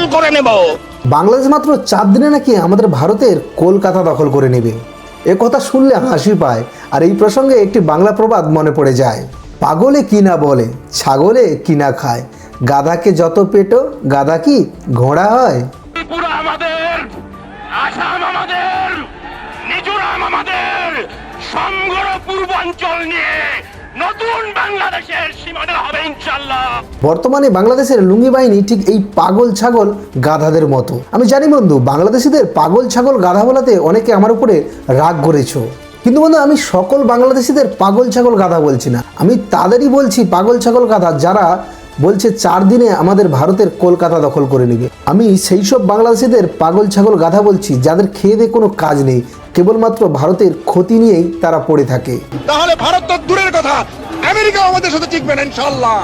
দখল করে নেব। বাংলাদেশ মাত্র চার দিনে নাকি আমাদের ভারতের কলকাতা দখল করে নেবে। এ কথা শুনলে হাসি পায় আর এই প্রসঙ্গে একটি বাংলা প্রবাদ মনে পড়ে যায়। পাগলে কি না বলে ছাগলে কি না খায়? গাধাকে যত পেটো গাধা কি ঘোড়া হয়? আমাদের আসাম আমাদের মিজোরাম আমাদের সমগ্র পূর্বাঞ্চল নিয়ে নতুন বাংলাদেশের সীমানা হবে বর্তমানে বাংলাদেশের লুঙ্গি বাহিনী ঠিক এই পাগল ছাগল গাধাদের মতো। আমি জানি বন্ধু, বাংলাদেশিদের পাগল ছাগল গাধা বলাতে অনেকে আমার উপরে রাগ করেছ। কিন্তু বন্ধু, আমি সকল বাংলাদেশিদের পাগল ছাগল গাধা বলছি না। আমি তাদেরই বলছি পাগল ছাগল গাধা যারা বলছে চার দিনে আমাদের ভারতের কলকাতা দখল করে নেবে। আমি সেই সব বাংলাদেশিদের পাগল ছাগল গাধা বলছি যাদের খেয়ে দিয়ে কোনো কাজ নেই। কেবলমাত্র ভারতের ক্ষতি নিয়েই তারা পড়ে থাকে। তাহলে ভারত তো দূরের কথা। আমেরিকা আমাদের সাথে টিকবে না ইনশাল্লাহ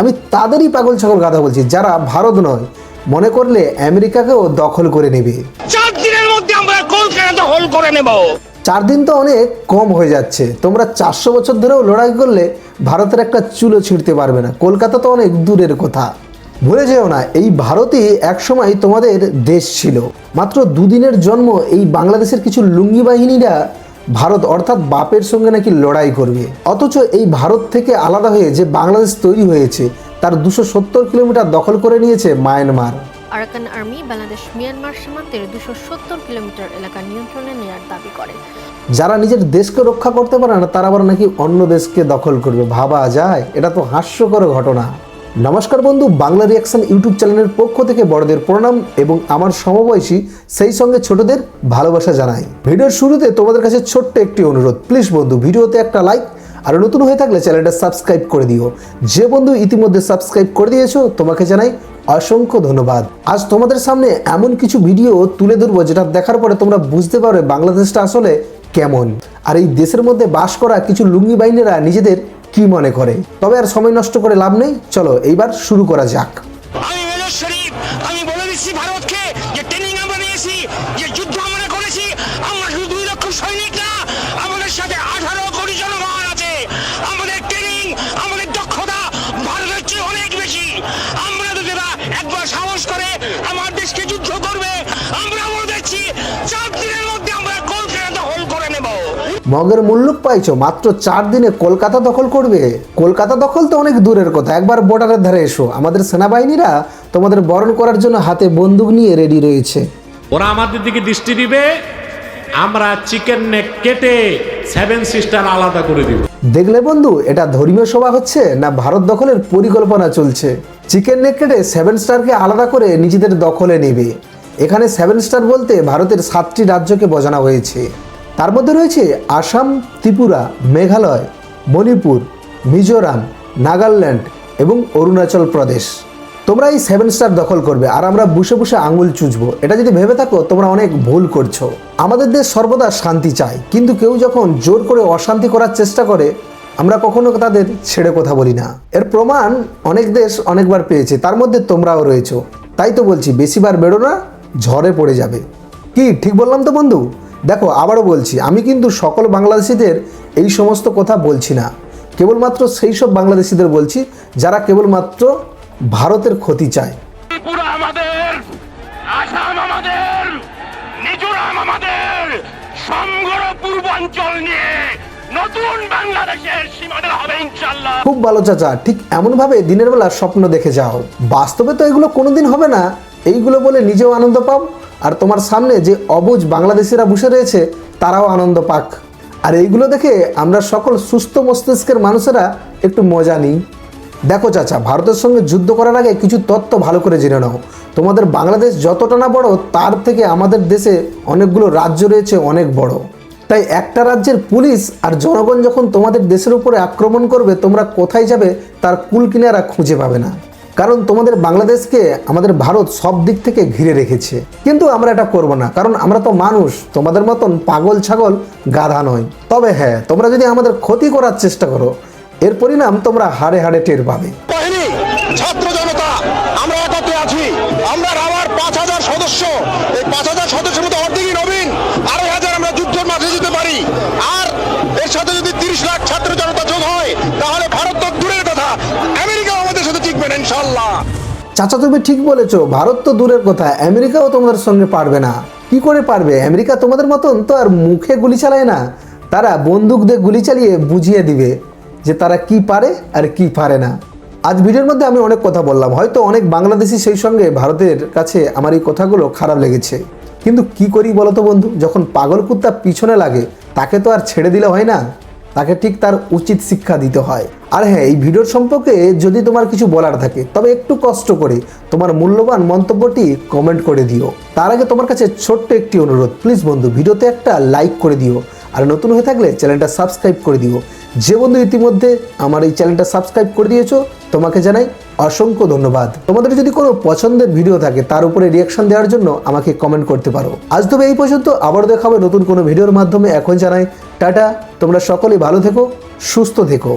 আমি তাদেরই পাগল ছাগল গাধা বলছি যারা ভারত নয়। মনে করলে আমেরিকাকেও দখল করে নেবে। চার দিনের মধ্যে আমরা কলকাতা দখল করে নেব। চার দিন তো অনেক কম হয়ে যাচ্ছে। তোমরা চারশো বছর ধরেও লড়াই করলে ভারতের একটা চুলো ছিঁড়তে পারবে না। কলকাতা তো অনেক দূরের কথা। ভুলে যেও না, এই ভারতই একসময় তোমাদের দেশ ছিল। মাত্র দুদিনের জন্ম এই বাংলাদেশের কিছু লুঙ্গি বাহিনীরা ভারত, অর্থাৎ বাপের সঙ্গে নাকি লড়াই করবে। অথচ এই ভারত থেকে আলাদা হয়ে যে বাংলাদেশ তৈরি হয়েছে, তার দুশো সত্তর কিলোমিটার দখল করে নিয়েছে Myanmar. Arakan army Bangladesh Myanmar সীমান্তের দুশো সত্তর কিলোমিটার এলাকা নিয়ন্ত্রণে নেওয়ার দাবি করে। যারা নিজের দেশকে রক্ষা করতে পারে না, তারা আবার নাকি অন্য দেশকে দখল করবে। ভাবা যায়, এটা তো হাস্যকর ঘটনা। নমস্কার বন্ধু, বাংলা রিয়াকশন ইউটিউব চ্যানেলের পক্ষ থেকে বড়দের প্রণাম এবং আমার সমবয়সী, সেই সঙ্গে ছোটদের ভালোবাসা জানাই। ভিডিওর শুরুতে তোমাদের কাছে ছোট্ট একটি অনুরোধ। প্লিজ বন্ধু, ভিডিওতে একটা লাইক আর নতুন হয়ে থাকলে চ্যানেলটা সাবস্ক্রাইব করে দিও। যে বন্ধু ইতিমধ্যে সাবস্ক্রাইব করে দিয়েছ, তোমাকে জানাই অসংখ্য ধন্যবাদ। আজ তোমাদের সামনে এমন কিছু ভিডিও তুলে ধরবো যেটা দেখার পরে তোমরা বুঝতে পারবে বাংলাদেশটা আসলে কেমন। আর এই দেশের মধ্যে বাস করা কিছু লুঙ্গি বাহিনীরা নিজেদের কি মনে করে? তবে আর সময় নষ্ট করে লাভ নেই, চলো এইবার শুরু করা যাক। আমি বলে দিচ্ছি ভারতকে যে ট্রেনিং আমরা নিয়েছি, যে মগের মুল্লুক পাইছো মাত্র চার দিনে কলকাতা দখল করবে। কলকাতা দখল তো অনেক দূরের কথা একবার বর্ডারের ধারে এসো। আমাদের সেনাবাহিনীরা তোমাদের বরণ করার জন্য হাতে বন্দুক নিয়ে রেডি রয়েছে। ওরা আমাদের দিকে দৃষ্টি দিবে আমরা চিকেন নেক কেটে সেভেন সিস্টার আলাদা করে দিব। দেখলে বন্ধু এটা ধর্মীয় সভা হচ্ছে না ভারত দখলের পরিকল্পনা চলছে? চিকেন নেক কেটে সেভেন স্টারকে আলাদা করে নিজেদের দখলে নেবে। এখানে সেভেন স্টার বলতে ভারতের সাতটি রাজ্যকে বোঝানো হয়েছে। তার মধ্যে রয়েছে আসাম, ত্রিপুরা, মেঘালয়, মণিপুর, মিজোরাম, নাগাল্যান্ড এবং অরুণাচল প্রদেশ। তোমরা এই সেভেন স্টার দখল করবে আর আমরা বসে বসে আঙুল চুজবো এটা যদি ভেবে থাকো, তোমরা অনেক ভুল করছ। আমাদের দেশ সর্বদা শান্তি চায়, কিন্তু কেউ যখন জোর করে অশান্তি করার চেষ্টা করে, আমরা কখনো তাদের ছেড়ে কথা বলি না। এর প্রমাণ অনেক দেশ অনেকবার পেয়েছে, তার মধ্যে তোমরাও রয়েছো। তাই তো বলছি, বেশিবার বেরো না ঝড়ে পড়ে যাবে। কি, ঠিক বললাম তো বন্ধু? দেখো আবারও বলছি আমি কিন্তু সকল বাংলাদেশিদের এই সমস্ত কথা বলছি না। কেবলমাত্র সেই সব বাংলাদেশিদের বলছি যারা কেবলমাত্র ভারতের ক্ষতি চায়। আমাদের আসাম আমাদের মিজোরাম আমাদের সমগ্র পূর্বাঞ্চল নিয়ে নতুন বাংলাদেশের সীমানা হবে ইনশাল্লাহ খুব ভালো চাচা। ঠিক এমনভাবে দিনের বেলা স্বপ্ন দেখে যাও। বাস্তবে তো এগুলো কোনোদিন হবে না। এইগুলো বলে নিজেও আনন্দ পাও। আর তোমার সামনে যে অবুজ বাংলাদেশিরা বসে রয়েছে, তারাও আনন্দ পাক। আর এইগুলো দেখে আমরা সকল সুস্থ মস্তিষ্কের মানুষেরা একটু মজা নিই। দেখো চাচা, ভারতের সঙ্গে যুদ্ধ করার আগে কিছু তত্ত্ব ভালো করে জেনে নাও। তোমাদের বাংলাদেশ যতটা না বড়, তার থেকে আমাদের দেশে অনেকগুলো রাজ্য রয়েছে অনেক বড়। তাই একটা রাজ্যের পুলিশ আর জনগণ যখন তোমাদের দেশের উপরে আক্রমণ করবে, তোমরা কোথায় যাবে, তার কুল কিনারা খুঁজে পাবে না। কারণ তোমাদের বাংলাদেশকে আমাদের ভারত সব দিক থেকে ঘিরে রেখেছে। কিন্তু আমরা এটা করব না, কারণ আমরা তো মানুষ, তোমাদের মতন পাগল ছাগল গাধা নয় তবে হ্যাঁ তোমরা যদি আমাদের ক্ষতি করার চেষ্টা করো, এর পরিণাম তোমরা হাড়ে হাড়ে টের পাবে। ছাত্র জনতা, আমরা আছি। আমরা আমার পাঁচ হাজার সদস্য। এই পাঁচ হাজার সদস্যের অর্ধেকই চাচা তুমি ঠিক বলেছ, ভারত তো দূরের কথা, আমেরিকাও তোমাদের সঙ্গে পারবে না। কি করে পারবে? আমেরিকা তোমাদের মতন তো আর মুখে গুলি চালায় না। তারা বন্দুক দিয়ে গুলি চালিয়ে বুঝিয়ে দিবে যে তারা কি পারে আর কি পারে না। আজ ভিডিওর মধ্যে আমি অনেক কথা বললাম, হয়তো অনেক বাংলাদেশি সেই সঙ্গে ভারতের কাছে আমার এই কথাগুলো খারাপ লেগেছে। কিন্তু কি করি বলতো বন্ধু, যখন পাগল কুত্তা পিছনে লাগে, তাকে তো আর ছেড়ে দিলে হয় না? তাকে ঠিক তার উচিত শিক্ষা দিতে হয়। আর হ্যাঁ এই ভিডিওর সম্পর্কে যদি তোমার কিছু বলার থাকে, তবে একটু কষ্ট করে তোমার মূল্যবান মন্তব্যটি কমেন্ট করে দিও। তার আগে তোমার কাছে ছোট্ট একটি অনুরোধ প্লিজ বন্ধু, ভিডিওতে একটা লাইক করে দিও। আর নতুন হয়ে থাকলে চ্যানেলটা সাবস্ক্রাইব করে দিও। যে বন্ধু ইতিমধ্যে আমার এই চ্যানেলটা সাবস্ক্রাইব করে দিয়েছ, তোমাকে জানাই অসংখ্য ধন্যবাদ। তোমাদের যদি কোনো পছন্দের ভিডিও থাকে, তার উপরে রিয়াকশন দেওয়ার জন্য আমাকে কমেন্ট করতে পারো। আজ তবে এই পর্যন্ত আবার দেখাবে নতুন কোনো ভিডিওর মাধ্যমে। এখন জানাই টাটা তোমরা সকলে ভালো থেকো সুস্থ থেকো।